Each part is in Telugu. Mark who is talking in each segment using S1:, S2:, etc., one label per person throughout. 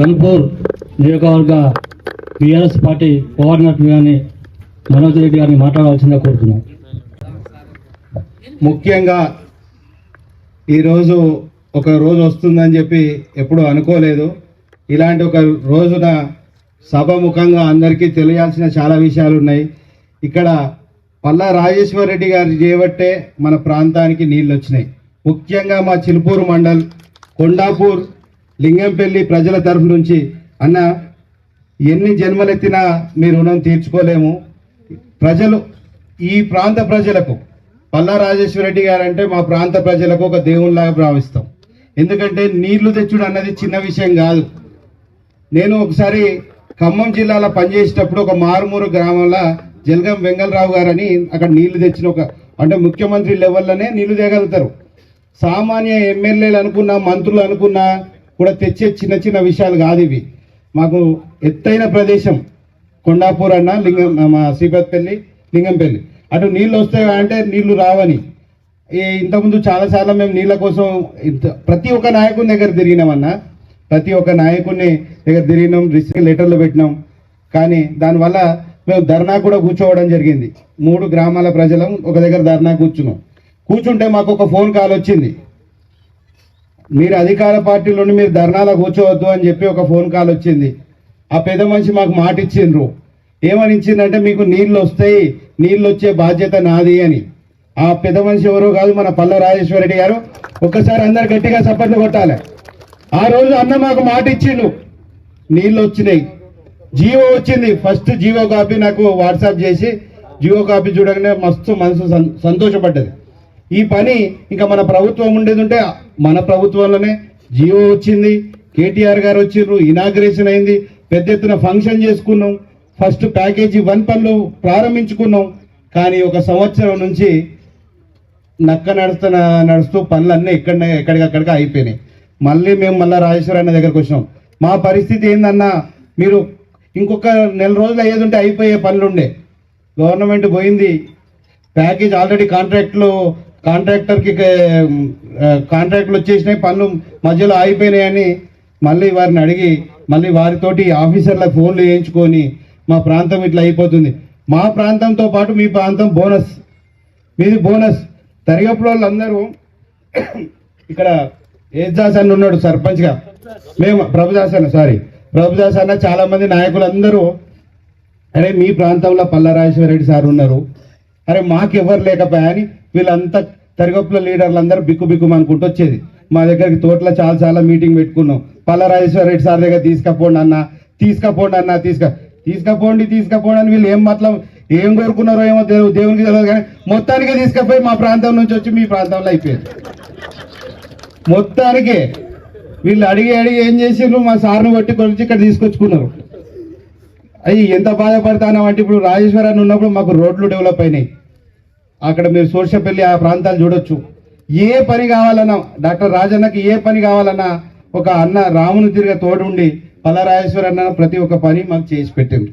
S1: గన్పూర్ నియోజకవర్గ బీఆర్ఎస్ పార్టీ కోఆర్డినేటర్ గారిని మనోజ్ రెడ్డి గారిని మాట్లాడవలసిందిగా కోరుతున్నాం.
S2: ముఖ్యంగా ఈరోజు ఒక రోజు వస్తుందని చెప్పి ఎప్పుడూ అనుకోలేదు. ఇలాంటి ఒక రోజున సభముఖంగా అందరికీ తెలియాల్సిన చాలా విషయాలు ఉన్నాయి. ఇక్కడ పల్లా రాజేశ్వర రెడ్డి గారు చేయబట్టే మన ప్రాంతానికి నీళ్ళు వచ్చినాయి ముఖ్యంగా మా చిలుపూరు మండల్ కొండాపూర్ లింగంపల్లి ప్రజల తరఫు నుంచి అన్న ఎన్ని జన్మలెత్తినా మీ రుణం తీర్చుకోలేము. ప్రజలు ఈ ప్రాంత ప్రజలకు పల్లా రాజేశ్వర రెడ్డి గారు అంటే మా ప్రాంత ప్రజలకు ఒక దేవునిలాగా భావిస్తాం. ఎందుకంటే నీళ్ళు తెచ్చుడు అన్నది చిన్న విషయం కాదు. నేను ఒకసారి ఖమ్మం జిల్లాలో పనిచేసేటప్పుడు ఒక మారుమూరు గ్రామంలో జలగం వెంగళరావు గారని అక్కడ నీళ్ళు తెచ్చిన ఒక అంటే ముఖ్యమంత్రి లెవెల్లోనే నీళ్ళు తేగలుగుతారు. సామాన్య ఎమ్మెల్యేలు అనుకున్నా మంత్రులు అనుకున్నా కూడా తెచ్చే చిన్న చిన్న విషయాలు కాదు ఇవి. మాకు ఎత్తైన ప్రదేశం కొండాపూర్ అన్న లింగం మా శ్రీపతిపల్లి లింగంపల్లి. అటు నీళ్ళు వస్తాయి అంటే నీళ్ళు రావని. ఈ ఇంతకుముందు చాలాసార్లు మేము నీళ్ళ కోసం ప్రతి ఒక్క నాయకుని దగ్గర తిరిగినామన్నా. ప్రతి ఒక్క నాయకుడిని దగ్గర తిరిగినాం రిసిక్ లెటర్లు పెట్టినాం. కానీ దానివల్ల మేము ధర్నా కూడా కూర్చోవడం జరిగింది. మూడు గ్రామాల ప్రజలం ఒక దగ్గర ధర్నా కూర్చున్నాం. కూర్చుంటే మాకు ఒక ఫోన్ కాల్ వచ్చింది. మీరు అధికార పార్టీలోని మీరు ధర్నాలో కూర్చోవద్దు అని చెప్పి ఒక ఫోన్ కాల్ వచ్చింది. ఆ పెద్ద మనిషి మాకు మాట ఇచ్చిండ్రు. ఏమని ఇచ్చిందంటే మీకు నీళ్ళు వస్తాయి నీళ్ళు వచ్చే బాధ్యత నాది అని. ఆ పెద్ద మనిషి ఎవరో కాదు మన పల్ల రాజేశ్వర రెడ్డి గారు. ఒక్కసారి అందరు గట్టిగా సపోర్ట్లు కొట్టాలి. ఆ రోజు అన్న మాకు మాట ఇచ్చిండు. నీళ్ళు వచ్చినాయి. జియో వచ్చింది. ఫస్ట్ జియో కాపీ నాకు వాట్సాప్ చేసి జియో కాపీ చూడగానే మస్తు మనసు సంతోషపడ్డది. ఈ పని ఇంకా మన ప్రభుత్వం ఉండేది ఉంటే మన ప్రభుత్వంలోనే జియో వచ్చింది కేటీఆర్ గారు వచ్చిండ్రు ఇనాగ్రేషన్ అయింది పెద్ద ఎత్తున ఫంక్షన్ చేసుకున్నాం. ఫస్ట్ ప్యాకేజీ వన్ పనులు ప్రారంభించుకున్నాం. కానీ ఒక సంవత్సరం నుంచి నక్క నడుస్తున్న నడుస్తూ పనులన్నీ ఎక్కడ ఎక్కడికక్కడికి అయిపోయినాయి మళ్ళీ మేము మళ్ళీ రాజేశ్వర అన్న దగ్గరకు వచ్చినాం. మా పరిస్థితి ఏందన్నా మీరు ఇంకొక నెల రోజులు అయ్యేది ఉంటే అయిపోయే పనులుండే. గవర్నమెంట్ పోయింది. ప్యాకేజ్ ఆల్రెడీ కాంట్రాక్ట్లో కాంట్రాక్టర్కి కాంట్రాక్ట్లు వచ్చేసినాయి పనులు మధ్యలో ఆగిపోయినాయని మళ్ళీ వారిని అడిగి మళ్ళీ వారితోటి ఆఫీసర్లకు ఫోన్లు వేయించుకొని మా ప్రాంతం ఇట్లా అయిపోతుంది. మా ప్రాంతంతో పాటు మీ ప్రాంతం బోనస్. మీది బోనస్. తరిగప్పుడు వాళ్ళందరూ ఇక్కడ ఏజాస్ అన్న ఉన్నాడు సర్పంచ్గా. మేము ప్రభుదాస్ అన్న సారీ ప్రభుదాస్ అన్న చాలామంది నాయకులు నాయకులందరూ అరే మీ ప్రాంతంలో పల్లరాజేశ్వర రెడ్డి సార్ ఉన్నారు. అరే మాకు ఎవరు లేకపోయా అని వీళ్ళంతా తరిగప్పుల లీడర్లు అందరూ బిక్కు బిక్కు అనుకుంటూ వచ్చేది. మా దగ్గరికి తోటలో చాలా చాలా మీటింగ్ పెట్టుకున్నాం. పల్లరాజేశ్వర రెడ్డి సార్ దగ్గర తీసుకపోండి అన్న తీసుకపోండి అన్న తీసుక తీసుకపోండి తీసుకపోండి అని వీళ్ళు ఏం మతలం ఏం కోరుకున్నారో ఏమో దేవు- దేవునికి తెలియదు కానీ మొత్తానికి తీసుకపోయి మా ప్రాంతం నుంచి వచ్చి మీ ప్రాంతంలో అయిపోయింది మొత్తానికి వీళ్ళు అడిగి అడిగి ఏం చేసిండ్రు? మా సార్ను బట్టి కొలిచి ఇక్కడ తీసుకొచ్చుకున్నారు. అయ్యి ఎంత బాధపడతానం అంటే ఇప్పుడు రాజేశ్వరాన్ని ఉన్నప్పుడు మాకు రోడ్లు డెవలప్ అయినాయి. అక్కడ మీరు సోర్షపల్లి ఆ ప్రాంతాలు చూడొచ్చు. ఏ పని కావాలన్నా డాక్టర్ రాజన్నకి ఏ పని కావాలన్నా ఒక అన్న రాముని తిరిగి తోడుండి పలరాజేశ్వర అన్న ప్రతి ఒక్క పని మాకు చేసి పెట్టింది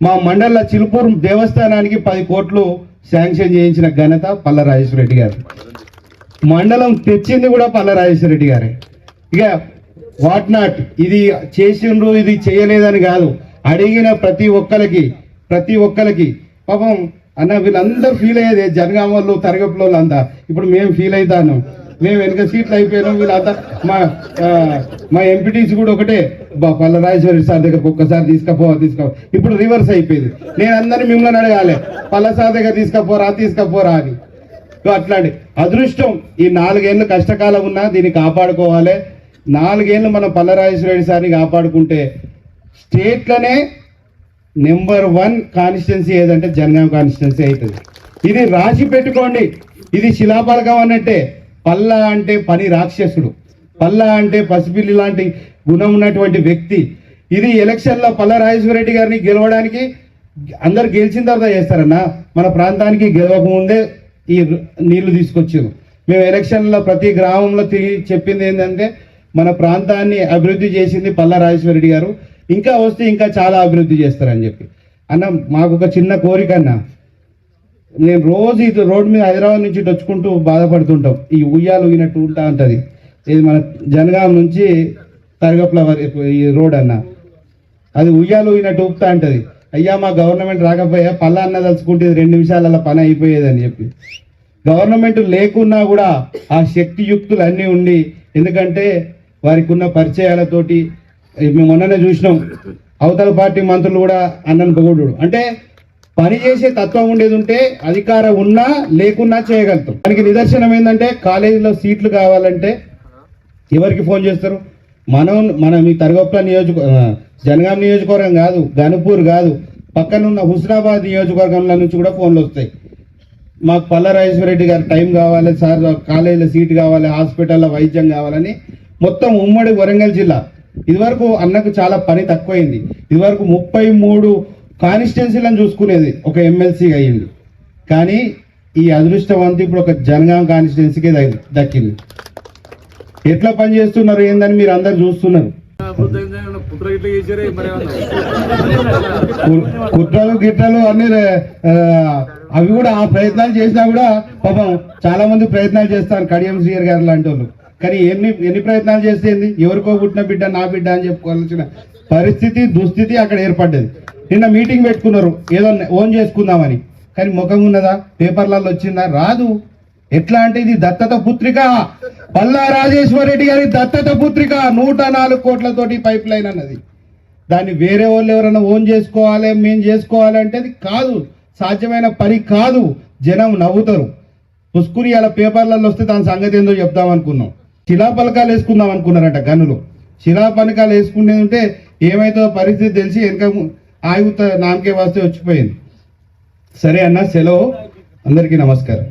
S2: మా మండల చిలుపూరు దేవస్థానానికి పది కోట్లు శాంక్షన్ చేయించిన ఘనత పల్లరాజేశ్వర రెడ్డి గారు. మండలం తెచ్చింది కూడా పల్లరాజేశ్వర రెడ్డి గారే. ఇక వాట్ నాట్ ఇది చేసిండ్రు ఇది చేయలేదని కాదు. అడిగిన ప్రతి ఒక్కరికి ప్రతి ఒక్కరికి పాపం అన్న వీళ్ళందరూ ఫీల్ అయ్యేది జనగామ వాళ్ళు తరగపు వాళ్ళు అంతా. ఇప్పుడు మేము ఫీల్ అవుతాను మేము వెనుక సీట్లు అయిపోయినాం వీళ్ళంతా. మా మా ఎంపీటీసీ కూడా ఒకటే. పల్ల రాజేశ్వరి సార్ దగ్గర ఒక్కసారి తీసుకపో తీసుకపో. ఇప్పుడు రివర్స్ అయిపోయింది. నేను అందరినీ మిమ్మల్ని అడగాలి. పల్ల సార్ దగ్గర తీసుకపోరా తీసుకపోరా అని. అట్లాంటి అదృష్టం. ఈ నాలుగేళ్ళు కష్టకాలం ఉన్నా దీన్ని కాపాడుకోవాలి. నాలుగేళ్ళు మనం పల్లరాజేశ్వర రెడ్డి సార్ని కాపాడుకుంటే స్టేట్లోనే నెంబర్ వన్ కాన్స్టిట్యున్సీ ఏదంటే జనగాం కాన్స్టిట్యున్సీ అవుతుంది ఇది రాసి పెట్టుకోండి. ఇది శిలాపలకం అన్నట్టే. పల్లా అంటే పని రాక్షసుడు. పల్లా అంటే పసిపిల్లి లాంటి గుణం ఉన్నటువంటి వ్యక్తి. ఇది ఎలక్షన్లో పల్లా రాజేశ్వర రెడ్డి గారిని గెలవడానికి అందరు గెలిచిన తర్వాత చేస్తారన్న. మన ప్రాంతానికి గెలవకముందే ఈ నీళ్ళు తీసుకొచ్చారు. మేము ఎలక్షన్లో ప్రతి గ్రామంలో తిరిగి చెప్పింది ఏంటంటే మన ప్రాంతాన్ని అభివృద్ధి చేసింది పల్లా రాజేశ్వర రెడ్డి గారు. ఇంకా వస్తే ఇంకా చాలా అభివృద్ధి చేస్తారని చెప్పి. అన్న మాకు ఒక చిన్న కోరిక అన్న. నేను రోజు ఇది రోడ్ మీద హైదరాబాద్ నుంచి ఇటు వచ్చుకుంటూ బాధపడుతుంటాం. ఈ ఉయ్యాలు ఊగినట్టు ఉంటా ఉంటుంది. ఇది మన జనగాం నుంచి తరగప్ల వరకు ఈ రోడ్ అన్న. అది ఉయ్యాలు ఊగినట్టు ఊపుతా ఉంటుంది. అయ్యా మా గవర్నమెంట్ రాకపోయా? పల్లా అన్న తలుచుకుంటే రెండు నిమిషాలలో పని అయిపోయేదని చెప్పి. గవర్నమెంట్ లేకున్నా కూడా ఆ శక్తియుక్తులు అన్నీ ఉండి ఎందుకంటే వారికి ఉన్న పరిచయాలతోటి మేము మొన్ననే చూసినాం. అవతల పార్టీ మంత్రులు కూడా అన్నను పొగుడు అంటే పని చేసే తత్వం ఉండేది ఉంటే అధికారం ఉన్నా లేకున్నా చేయగలుగుతాం. దానికి నిదర్శనం ఏంటంటే కాలేజీలో సీట్లు కావాలంటే ఎవరికి ఫోన్ చేస్తారు? మనం మన మీ తరగొప్పల నియోజక జనగాం నియోజకవర్గం కాదు గనుపూర్ కాదు పక్కనున్న హుస్నాబాద్ నియోజకవర్గంలో నుంచి కూడా ఫోన్లు వస్తాయి. మాకు పల్ల రెడ్డి గారి టైం కావాలి సార్ కాలేజీలో సీట్ కావాలి హాస్పిటల్లో వైద్యం కావాలని మొత్తం ఉమ్మడి వరంగల్ జిల్లా ఇదివరకు అన్నకు చాలా పని తక్కువైంది. ఇదివరకు ముప్పై మూడు కాన్స్టిట్యున్సీలను చూసుకునేది ఒక ఎమ్మెల్సీ అయ్యింది కానీ ఈ అదృష్టవంతి ఇప్పుడు ఒక జనగాం కాన్స్టిట్యున్సీకి దక్కింది ఎట్లా పని చేస్తున్నారు ఏందని మీరు అందరు చూస్తున్నారు. కుట్రలు గిట్రలు అన్ని అవి కూడా ఆ ప్రయత్నాలు చేసినా కూడా పాపం చాలా మంది ప్రయత్నాలు చేస్తారు. కడియం శ్రీయర్ గారు లాంటి వాళ్ళు కానీ ఎన్ని ఎన్ని ప్రయత్నాలు చేస్తే ఎవరికో పుట్టిన బిడ్డ నా బిడ్డ అని చెప్పుకోవాల్సిన పరిస్థితి దుస్థితి అక్కడ ఏర్పడ్డది. నిన్న మీటింగ్ పెట్టుకున్నారు. ఏదో ఓన్ చేసుకుందామని. కానీ ముఖం ఉన్నదా? పేపర్లలో వచ్చిందా? రాదు. ఎట్లా అంటే ఇది దత్తత పుత్రిక. పల్లా రాజేశ్వర రెడ్డి గారి దత్తత పుత్రిక. నూట నాలుగు కోట్లతోటి పైప్ లైన్ అన్నది. దాన్ని వేరే వాళ్ళు ఎవరైనా ఓన్ చేసుకోవాలి మేము చేసుకోవాలి అంటే అది కాదు. సాధ్యమైన పని కాదు. జనం నవ్వుతారు. పుష్కురి అలా పేపర్లలో వస్తే దాని సంగతి ఏందో చెప్దాం అనుకున్నాం. శిలాపలకాలు వేసుకుందాం అనుకున్నారట గనులు. శిలాపలకాలు వేసుకునేది ఉంటే ఏమైతుందో పరిస్థితి తెలిసి వెనక ఆయుత నామకే వస్తే వచ్చిపోయింది. సరే అన్న సెలవు. అందరికీ నమస్కారం.